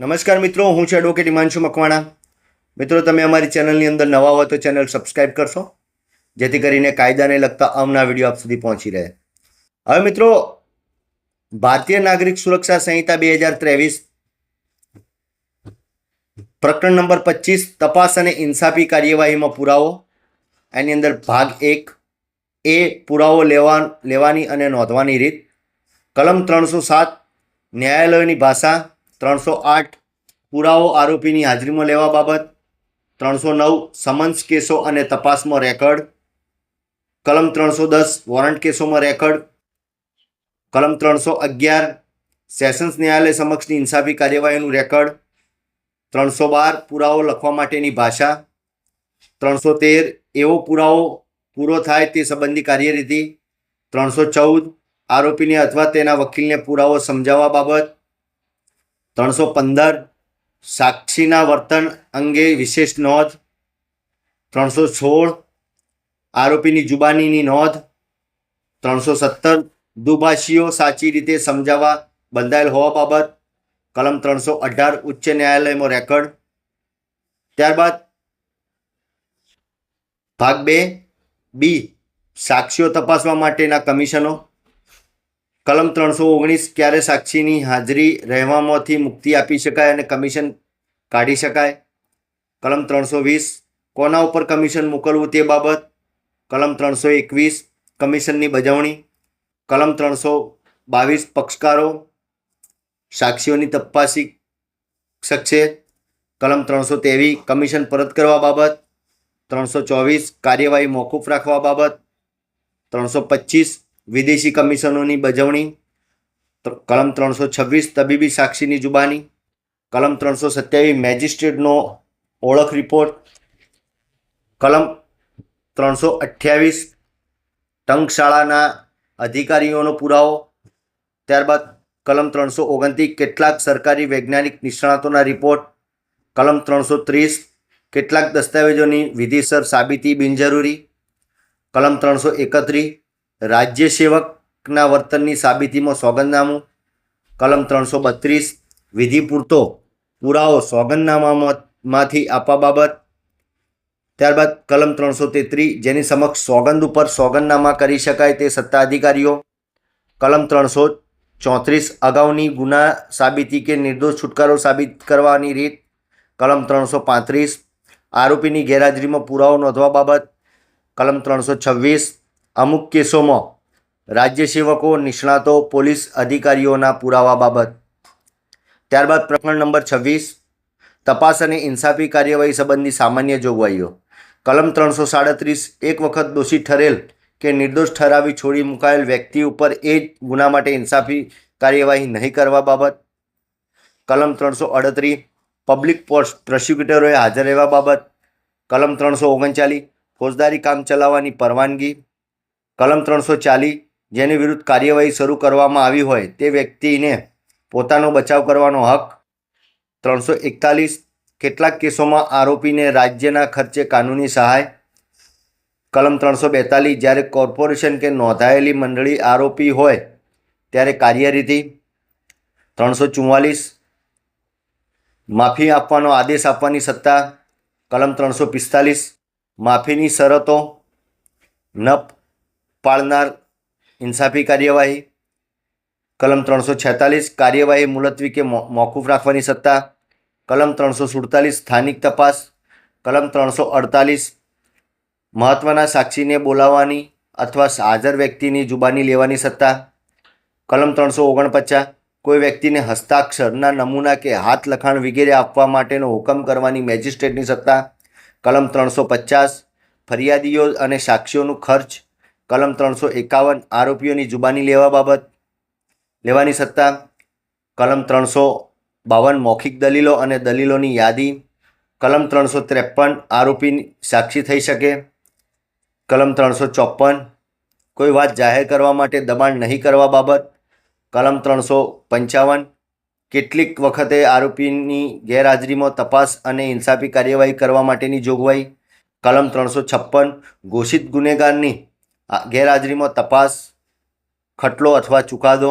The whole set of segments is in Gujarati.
નમસ્કાર મિત્રો, હું છું એડવોકેટ હિમાંશુ મકવાણા. મિત્રો, તમે અમારી ચેનલની અંદર નવા હો તો ચેનલ સબસ્ક્રાઈબ કરશો, જેથી કરીને કાયદાને લગતા અમના વીડિયો આપ સુધી પહોંચી રહે. હવે મિત્રો, ભારતીય નાગરિક સુરક્ષા સંહિતા બે હજાર ત્રેવીસ પ્રકરણ નંબર પચીસ, તપાસ અને ઇન્સાફી કાર્યવાહીમાં પુરાવો. એની અંદર ભાગ એક, એ પુરાવો લેવા, લેવાની અને નોંધવાની રીત. કલમ ત્રણસો સાત, ન્યાયાલયની ભાષા. ત્રણસો આઠ પુરાવો આરોપીની હાજરીમાં લેવા બાબત, ત્રણસો નવ સમન્સ કેસો અને તપાસમાં રેકર્ડ, કલમ ત્રણસો દસ વોરંટ કેસોમાં રેકર્ડ, કલમ ત્રણસો અગિયાર સેશન્સ ન્યાયાલય સમક્ષની ઇન્સાફી કાર્યવાહીનું રેકર્ડ, ત્રણસો બાર પુરાવો લખવા માટેની ભાષા, ત્રણસો તેર એવો પુરાવો પૂરો થાય તે સંબંધી કાર્યરીતિ, ત્રણસો ચૌદ આરોપીને અથવા તેના વકીલને પુરાવો સમજાવવા બાબત ત્રણસો પંદર સાક્ષીના વર્તન અંગે વિશેષ નોંધ. ત્રણસો સોળ આરોપીની જુબાનીની નોંધ. ત્રણસો સત્તર દુભાષીઓ સાચી રીતે સમજાવવા બંધાયેલ હોવા બાબત. કલમ ત્રણસો અઢાર ઉચ્ચ ન્યાયાલયમાં રેકર્ડ. ત્યારબાદ ભાગ બે બી સાક્ષીઓ તપાસવા માટેના કમિશનો. કલમ ત્રણસો ઓગણીસ ક્યારે સાક્ષીની હાજરી રહેવામાંથી મુક્તિ આપી શકાય અને કમિશન કાઢી શકાય? કલમ ત્રણસો વીસ, કોના ઉપર કમિશન મોકલવું તે બાબત? કલમ ત્રણસો એકવીસ, કમિશનની બજવણી? કલમ ત્રણસો બાવીસ, પક્ષકારો? સાક્ષીઓની તપાસી શકશે કલમ ત્રણસો ત્રેવીસ, કમિશન પરત કરવા બાબત? ત્રણસો ચોવીસ, કાર્યવાહી મોકૂફ રાખવા બાબત? ત્રણસો પચીસ વિદેશી કમિશનોની બજવણી કલમ ત્રણસો છવ્વીસ તબીબી સાક્ષીની જુબાની, કલમ ત્રણસો સત્યાવીસ મેજિસ્ટ્રેટનો ઓળખ રિપોર્ટ, કલમ ત્રણસો અઠ્યાવીસ ટંકશાળાના અધિકારીઓનો પુરાવો, ત્યારબાદ કલમ ત્રણસો ઓગણત્રીસ કેટલાક સરકારી વૈજ્ઞાનિક નિષ્ણાતોના રિપોર્ટ, કલમ ત્રણસો ત્રીસ કેટલાક દસ્તાવેજોની વિધિસર સાબિતી બિનજરૂરી, કલમ ત્રણસો એકત્રીસ રાજ્ય સેવકના વર્તનની સાબિતીમાં સોગંદનામું, કલમ ત્રણસો બત્રીસ, વિધિ પૂરતો પુરાવો સોગંદનામામાંથી આપવા બાબત, ત્યારબાદ કલમ ત્રણસો તેત્રીસ જેની સમક્ષ સોગંદ ઉપર સોગંદનામા કરી શકાય તે સત્તા અધિકારીઓ કલમ ત્રણસો ચોત્રીસ, અગાઉની ગુના સાબિતી કે નિર્દોષ છુટકારો સાબિત કરવાની રીત, કલમ ત્રણસો પાંત્રીસ, આરોપીની ગેરહાજરીમાં પુરાવો નોંધવા બાબત, કલમ ત્રણસો છવ્વીસ અમુક કેસોમાં રાજ્ય સેવકો, નિષ્ણાતો, પોલીસ અધિકારીઓના પુરાવા બાબત. ત્યારબાદ પ્રકરણ નંબર છવ્વીસ, તપાસ અને ઇન્સાફી કાર્યવાહી સંબંધી સામાન્ય જોગવાઈઓ. કલમ ત્રણસો સાડત્રીસ, એક વખત દોષી ઠરેલ કે નિર્દોષ ઠરાવી છોડી મુકાયેલ વ્યક્તિ ઉપર એ જ ગુના માટે ઇન્સાફી કાર્યવાહી નહીં કરવા બાબત. કલમ ત્રણસો અડત્રીસ પબ્લિક પ્રોસિક્યુટરોએ હાજર રહેવા બાબત. કલમ ત્રણસો ઓગણચાલીસ, ફોજદારી કામ ચલાવવાની પરવાનગી. કલમ ત્રણસો ચાલીસ જેની વિરુદ્ધ કાર્યવાહી શરૂ કરવામાં આવી હોય તે વ્યક્તિને પોતાનો બચાવ કરવાનો હક. ત્રણસો એકતાલીસ કેટલાક કેસોમાં આરોપીને રાજ્યના ખર્ચે કાનૂની સહાય. કલમ ત્રણસો બેતાલીસ જ્યારે કોર્પોરેશન કે નોંધાયેલી મંડળી આરોપી હોય ત્યારે કાર્યરીતિ. ત્રણસો ચુમ્માલીસ માફી આપવાનો આદેશ આપવાની સત્તા. કલમ ત્રણસો પિસ્તાલીસ માફીની શરતો. ન પાળનાર ઇન્સાફી કાર્યવાહી. કલમ ત્રણસો છેતાલીસ કાર્યવાહી મુલતવી કે મોકૂફ રાખવાની સત્તા. કલમ ત્રણસો સુડતાલીસ સ્થાનિક તપાસ. કલમ ત્રણસો અડતાલીસ મહત્ત્વના સાક્ષીને બોલાવવાની અથવા હાજર વ્યક્તિની જુબાની લેવાની સત્તા. કલમ ત્રણસો ઓગણપચાસ કોઈ વ્યક્તિને હસ્તાક્ષરના નમૂના કે હાથ લખાણ વગેરે આપવા માટેનો હુકમ કરવાની મેજિસ્ટ્રેટની સત્તા. કલમ ત્રણસો પચાસ ફરિયાદીઓ અને સાક્ષીઓનું ખર્ચ. કલમ ત્રણસો એકાવન આરોપીઓની જુબાની લેવા બાબત, લેવાની સત્તા, કલમ ત્રણસો બાવન મૌખિક દલીલો અને દલીલોની યાદી, કલમ ત્રણસો ત્રેપન આરોપી સાક્ષી થઈ શકે, કલમ ત્રણસો ચોપન કોઈ વાત જાહેર કરવા માટે દબાણ નહીં કરવા બાબત, કલમ ત્રણસો પંચાવન કેટલીક વખતે આરોપીની ગેરહાજરીમાં તપાસ અને ઇન્સાફી કાર્યવાહી કરવા માટેની જોગવાઈ, કલમ ત્રણસો છપ્પન ઘોષિત ગુનેગારની ગેરહાજરીમાં તપાસ, ખટલો અથવા ચુકાદો,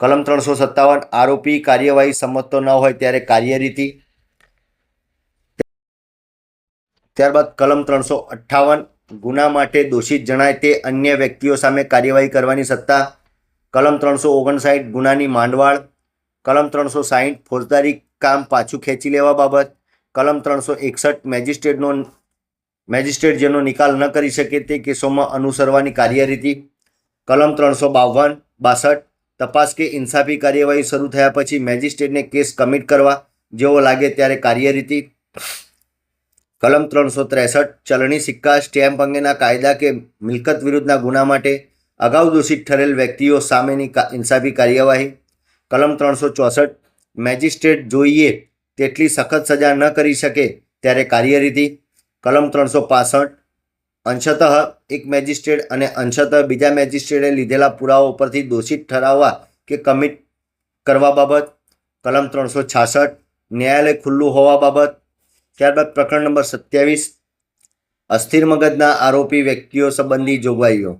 કલમ ત્રણસો સત્તાવન, આરોપી કાર્યવાહી સંમતતો ન હોય ત્યારે કાર્યરીતિ, ત્યારબાદ કલમ ત્રણસો અઠ્ઠાવન, ગુના માટે દોષિત જણાય તે અન્ય વ્યક્તિઓ સામે કાર્યવાહી કરવાની સત્તા, કલમ ત્રણસો ઓગણસાઠ, ગુનાની માંડવાળ, કલમ ત્રણસો સાહીઠ, ફોજદારી કામ પાછું ખેંચી લેવા બાબત, કલમ ત્રણસો એકસઠ, મેજિસ્ટ્રેટનો મેજિસ્ટ્રેટ જેનો નિકાલ ન કરી શકે તે કેસોમાં અનુસરવાની કાર્યરીતિ, કલમ ત્રણસો બાવન, બાસઠ, તપાસ કે ઇન્સાફી કાર્યવાહી શરૂ થયા પછી મેજિસ્ટ્રેટને કેસ કમિટ કરવા જેવો લાગે ત્યારે કાર્યરીતિ, કલમ ત્રણસો ત્રેસઠ, ચલણી સિક્કા, સ્ટેમ્પ અંગેના કાયદા કે મિલકત વિરુદ્ધના ગુના માટે અગાઉ દોષિત ઠરેલ વ્યક્તિઓ સામેની ઇન્સાફી કાર્યવાહી, કલમ ત્રણસો ચોસઠ, મેજિસ્ટ્રેટ જોઈએ તેટલી સખત સજા ન કરી શકે ત્યારે કાર્યરીતિ કલમ ત્રણસો પાસઠ. અંશતઃ એક મેજિસ્ટ્રેટ અને અંશતઃ બીજા મેજિસ્ટ્રેટે લીધેલા પુરાવા ઉપરથી દોષિત ઠરાવવા કે કમિટ કરવા બાબત. કલમ ત્રણસો છાસઠ. ન્યાયાલય ખુલ્લું હોવા બાબત. ત્યારબાદ પ્રકરણ નંબર સત્યાવીસ. અસ્થિર મગજના આરોપી વ્યક્તિઓ સંબંધી જોગવાઈઓ.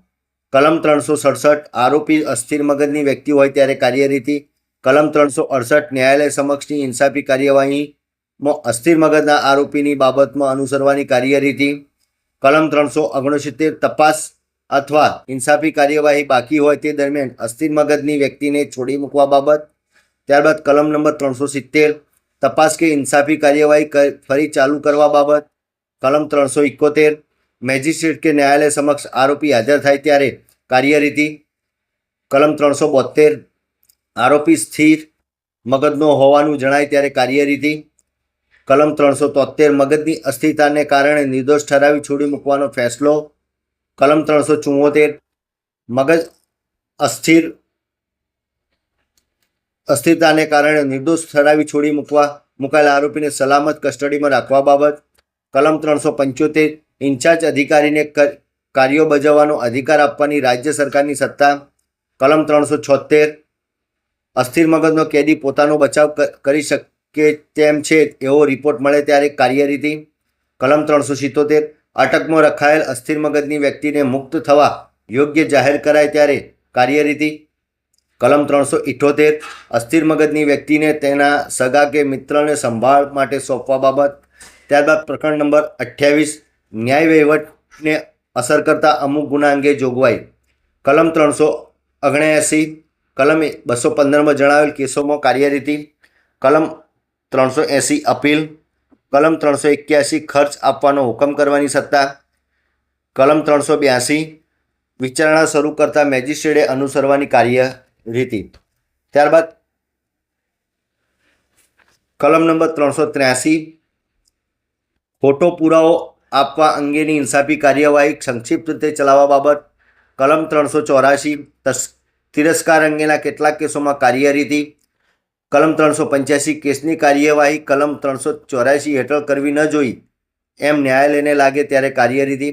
કલમ ત્રણસો સડસઠ. આરોપી અસ્થિર મગજની વ્યક્તિ હોય ત્યારે કાર્યરીતિ. કલમ ત્રણસો અડસઠ. ન્યાયાલય સમક્ષની ઇન્સાફી કાર્યવાહીમાં અસ્થિર મગજના આરોપીની બાબતમાં અનુસરવાની કાર્યરીતિ કલમ ત્રણસો ઓગણસિત્તેર તપાસ અથવા ઇન્સાફી કાર્યવાહી બાકી હોય તે દરમિયાન અસ્થિર મગજની વ્યક્તિને છોડી મૂકવા બાબત, ત્યારબાદ કલમ નંબર ત્રણસો સિત્તેર તપાસ કે ઇન્સાફી કાર્યવાહી ફરી ચાલુ કરવા બાબત, કલમ ત્રણસો ઇકોતેર મેજિસ્ટ્રેટ કે ન્યાયાલય સમક્ષ આરોપી હાજર થાય ત્યારે કાર્યરીતિ કલમ ત્રણસો બોતેર આરોપી સ્થિર મગજનો હોવાનું જણાય ત્યારે કાર્યરીતિ કલમ ત્રણસો તોતેર મગજની અસ્થિરતાને કારણે નિર્દોષ ઠરાવી છોડી મૂકવાનો ફેસલો. કલમ ત્રણસો ચુમ્મોતેર મગજ અસ્થિર અસ્થિરતાને કારણે નિર્દોષ ઠરાવી છોડી મૂકવા મુકાયેલા આરોપીને સલામત કસ્ટડીમાં રાખવા બાબત. કલમ ત્રણસો પંચોતેર ઇન્ચાર્જ અધિકારીને કાર્યો બજાવવાનો અધિકાર આપવાની રાજ્ય સરકારની સત્તા. કલમ ત્રણસો છોતેર અસ્થિર મગજનો કેદી પોતાનો બચાવ કરી શકે તેમ છે એવો રિપોર્ટ મળે ત્યારે કાર્યરીતિ, કલમ ત્રણસો સિત્તોતેર, અટકમાં રખાયેલ અસ્થિર મગજની વ્યક્તિને મુક્ત થવા યોગ્ય જાહેર કરાય ત્યારે કાર્યરીતિ, કલમ ત્રણસો ઇઠોતેર, અસ્થિર મગજની વ્યક્તિને તેના સગા કે મિત્રને સંભાળ માટે સોંપવા બાબત, ત્યારબાદ પ્રકરણ નંબર અઠ્યાવીસ, ન્યાય વહીવટને અસર કરતા અમુક ગુના અંગે જોગવાઈ. કલમ ત્રણસો ઓગણએંસી કલમ બસો પંદરમાં જણાવેલ કેસોમાં કાર્યરીતિ, કલમ ત્રણસો એંસી અપીલ. કલમ ત્રણસો એક્યાસી ખર્ચ આપવાનો હુકમ કરવાની સત્તા. કલમ ત્રણસો બ્યાસી વિચારણા શરૂ કરતા મેજિસ્ટ્રેટે અનુસરવાની કાર્યરીતિ ત્યારબાદ કલમ નંબર ત્રણસો ત્ર્યાસી ખોટો પુરાવો આપવા અંગેની ઇન્સાફી કાર્યવાહી સંક્ષિપ્ત રીતે ચલાવવા બાબત. કલમ ત્રણસો ચોરાશી તિરસ્કાર અંગેના કેટલાક કેસોમાં કાર્યરીતિ. કલમ ત્રણસો પંચ્યાસી કેસની કાર્યવાહી કલમ ત્રણસો ચોરાશી હેઠળ કરવી ન જોઈ એમ ન્યાયાલયને લાગે ત્યારે કાર્યરીતિ.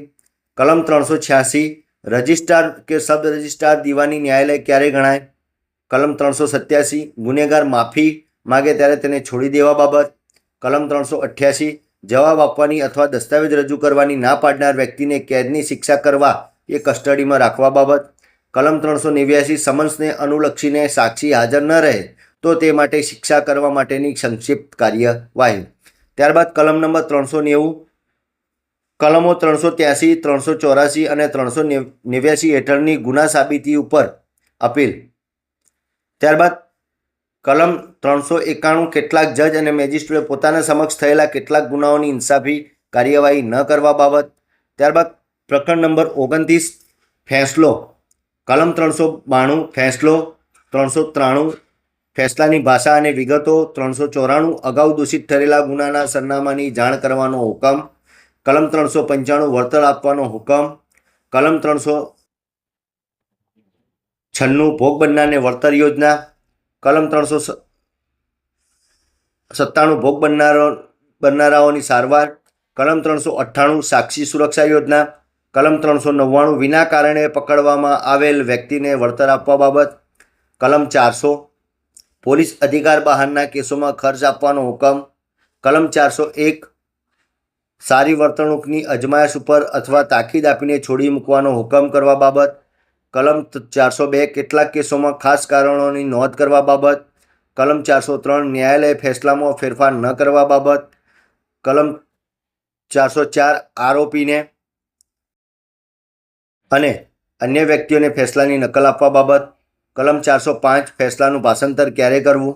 કલમ ત્રણસો છ્યાસી, રજિસ્ટ્રાર કે સબ રજિસ્ટ્રાર દીવાની ન્યાયાલય ક્યારે ગણાય? કલમ ત્રણસો સત્યાસી, ગુનેગાર માફી માગે ત્યારે તેને છોડી દેવા બાબત. કલમ ત્રણસો અઠ્યાસી, જવાબ આપવાની અથવા દસ્તાવેજ રજૂ કરવાની ના પાડનાર વ્યક્તિને કેદની શિક્ષા કરવા એ કસ્ટડીમાં રાખવા બાબત. કલમ ત્રણસો નેવ્યાસી, સમન્સને અનુલક્ષીને સાક્ષી હાજર ન રહે તો તે માટે શિક્ષા કરવા માટેની સંક્ષિપ્ત કાર્યવાહી. ત્યારબાદ કલમ નંબર ત્રણસો નેવું, કલમો ત્રણસો ત્યાસી, ત્રણસો ચોરાસી અને ત્રણસો નેવ્યાસી હેઠળની ગુના સાબિતી ઉપર અપીલ. ત્યારબાદ કલમ ત્રણસો એકાણું, કેટલાક જજ અને મેજિસ્ટ્રેટ પોતાના સમક્ષ થયેલા કેટલાક ગુનાઓની ઇન્સાફી કાર્યવાહી ન કરવા બાબત. ત્યારબાદ પ્રકરણ નંબર ઓગણત્રીસ, ફેંસલો. કલમ ત્રણસો બાણું, ફેંસલો. ત્રણસો ત્રાણું ફેસલાની ભાષા અને વિગતો ત્રણસો ચોરાણું અગાઉ દૂષિત ઠરેલા ગુનાના સરનામાની જાણ કરવાનો હુકમ, કલમ ત્રણસો પંચાણું વળતર આપવાનો હુકમ, કલમ ત્રણસો છન્નું ભોગ બનનારને વળતર યોજના, કલમ ત્રણસો સત્તાણું ભોગ બનનારો, બનનારાઓની સારવાર, કલમ ત્રણસો અઠ્ઠાણું સાક્ષી સુરક્ષા યોજના, કલમ ત્રણસો નવ્વાણું વિના કારણે પકડવામાં આવેલ વ્યક્તિને વળતર આપવા બાબત, કલમ ચારસો પોલીસ અધિકાર બહારના કેસોમાં ખર્ચ આપવાનો હુકમ, કલમ ચારસો એક, સારી વર્તણૂકની અજમાયશ ઉપર અથવા તાકીદ આપીને છોડી મૂકવાનો હુકમ કરવા બાબત, કલમ ચારસો બે, કેટલાક કેસોમાં ખાસ કારણોની નોંધ કરવા બાબત, કલમ ચારસો ત્રણ, ન્યાયાલય ફેસલામાં ફેરફાર ન કરવા બાબત, કલમ ચારસો ચાર, આરોપીને અને અન્ય વ્યક્તિઓને ફેસલાની નકલ આપવા બાબત કલમ ચારસો પાંચ, ફેસલાનું ભાષાંતર ક્યારે કરવું?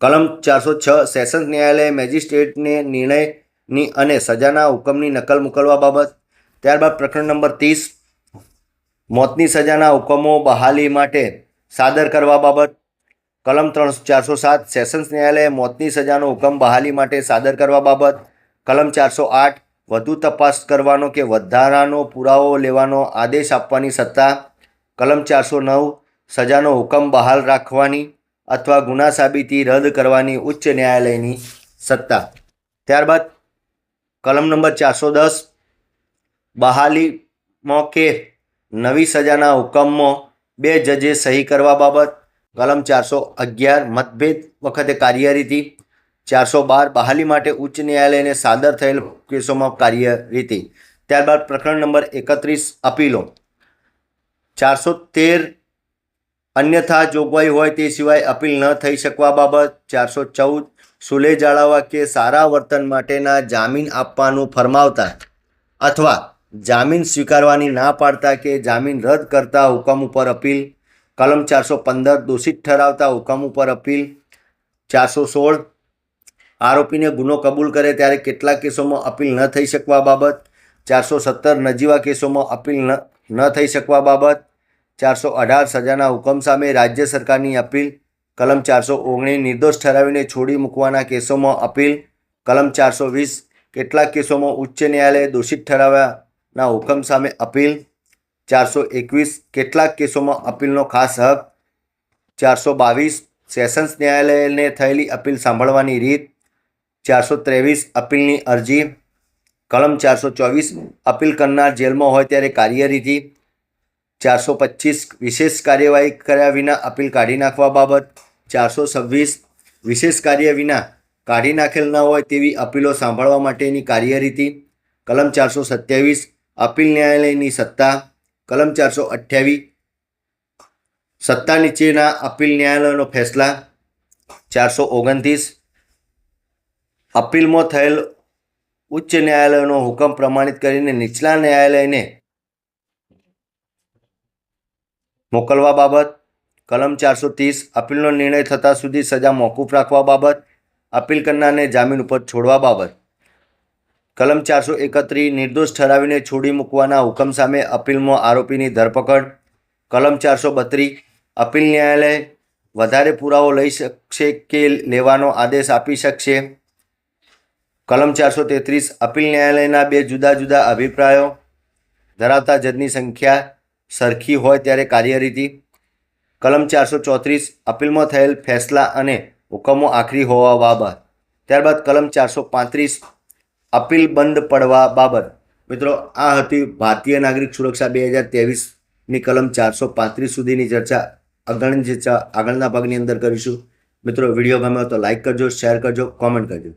કલમ ચારસો છ, સેશન્સ ન્યાયાલયે મેજિસ્ટ્રેટને નિર્ણયની અને સજાના હુકમની નકલ મોકલવા બાબત. ત્યારબાદ પ્રકરણ નંબર ત્રીસ, મોતની સજાના હુકમો બહાલી માટે સાદર કરવા બાબત. કલમ ત્રણ ચારસો સાત, સેશન્સ ન્યાયાલયે મોતની સજાનો હુકમ બહાલી માટે સાદર કરવા બાબત. કલમ ચારસો આઠ, વધુ તપાસ કરવાનો કે વધારાનો પુરાવો લેવાનો આદેશ આપવાની સત્તા. કલમ ચારસો નવ સજાનો હુકમ બહાલ રાખવાની અથવા ગુના સાબિતી રદ કરવાની ઉચ્ચ ન્યાયાલયની સત્તા. ત્યારબાદ કલમ નંબર ચારસો દસ બહાલીમાં કે નવી સજાના હુકમમાં બે જજે સહી કરવા બાબત, કલમ ચારસો અગિયાર, મતભેદ વખતે કાર્યરીતિ, ચારસો બાર, બહાલી માટે ઉચ્ચ ન્યાયાલયને સાદર થયેલ કેસોમાં કાર્યરીતિ. ત્યારબાદ પ્રકરણ નંબર એકત્રીસ, અપીલો. ચારસો તેર અન્યથા જોગવાઈ હોય તે સિવાય અપીલ ન થઈ શકવા બાબત ચારસો ચૌદ સુલે જાળવવા કે સારા વર્તન માટેના જામીન આપવાનું ફરમાવતા અથવા જામીન સ્વીકારવાની ના પાડતા કે જામીન રદ કરતા હુકમ ઉપર અપીલ. કલમ ચારસો પંદર દોષિત ઠરાવતા હુકમ ઉપર અપીલ. ચારસો સોળ આરોપીને ગુનો કબૂલ કરે ત્યારે કેટલાક કેસોમાં અપીલ ન થઈ શકવા બાબત. ચારસો સત્તર નજીવા કેસોમાં અપીલ ન ન થઈ શકવા બાબત. ચારસો અઢાર સજાના હુકમ સામે રાજ્ય સરકારની અપીલ. કલમ ચારસો ઓગણીસ નિર્દોષ ઠરાવીને છોડી મૂકવાના કેસોમાં અપીલ. કલમ ચારસો વીસ કેટલાક કેસોમાં ઉચ્ચ ન્યાયાલયે દોષિત ઠરાવ્યાના હુકમ સામે અપીલ. ચારસો એકવીસ કેટલાક કેસોમાં અપીલનો ખાસ હક. ચારસો બાવીસ સેશન્સ ન્યાયાલયને થયેલી અપીલ સાંભળવાની રીત. ચારસો ત્રેવીસ અપીલની અરજી. કલમ ચારસો ચોવીસ અપીલ કરનાર જેલમાં હોય ત્યારે કાર્યરીતિ. ચારસો પચીસ વિશેષ કાર્યવાહી કર્યા વિના અપીલ કાઢી નાખવા બાબત. ચારસો છવ્વીસ વિશેષ કાર્ય વિના કાઢી નાખેલ ન હોય તેવી અપીલો સાંભળવા માટેની કાર્યરીતિ. કલમ ચારસો સત્યાવીસ અપીલ ન્યાયાલયની સત્તા. કલમ ચારસો અઠ્યાવીસ સત્તા નીચેના અપીલ ન્યાયાલયનો ફેસલા. ચારસો ઓગણત્રીસ અપીલમાં થયેલ ઉચ્ચ ન્યાયાલયનો હુકમ પ્રમાણિત કરીને નીચલા ન્યાયાલયને મોકલવા બાબત, કલમ ચારસો ત્રીસ, અપીલનો નિર્ણય થતાં સુધી સજા મોકૂફ રાખવા બાબત, અપીલ કરનારને જામીન ઉપર છોડવા બાબત. કલમ ચારસો એકત્રીસ નિર્દોષ ઠરાવીને છોડી મૂકવાના હુકમ સામે અપીલમાં આરોપીની ધરપકડ. કલમ ચારસો બત્રીસ, અપીલ ન્યાયાલય વધારે પુરાવો લઈ શકશે કે લેવાનો આદેશ આપી શકશે? કલમ ચારસો તેત્રીસ, અપીલ ન્યાયાલયના બે જુદા જુદા અભિપ્રાયો ધરાવતા જજની સંખ્યા સરખી હોય ત્યારે કાર્યરીતિ. કલમ ચારસો ચોત્રીસ, અપીલમાં થયેલ ફેસલા અને હુકમો આખરી હોવા બાબત. ત્યારબાદ કલમ ચારસો પાંત્રીસ, અપીલ બંધ પડવા બાબત. મિત્રો, આ હતી ભારતીય નાગરિક સુરક્ષા બે હજાર ત્રેવીસની કલમ ચારસો પાંત્રીસ સુધીની ચર્ચા. આગળની આગળના ભાગની અંદર કરીશું. મિત્રો, વીડિયો ગમ્યો તો લાઈક કરજો, શેર કરજો, કોમેન્ટ કરજો.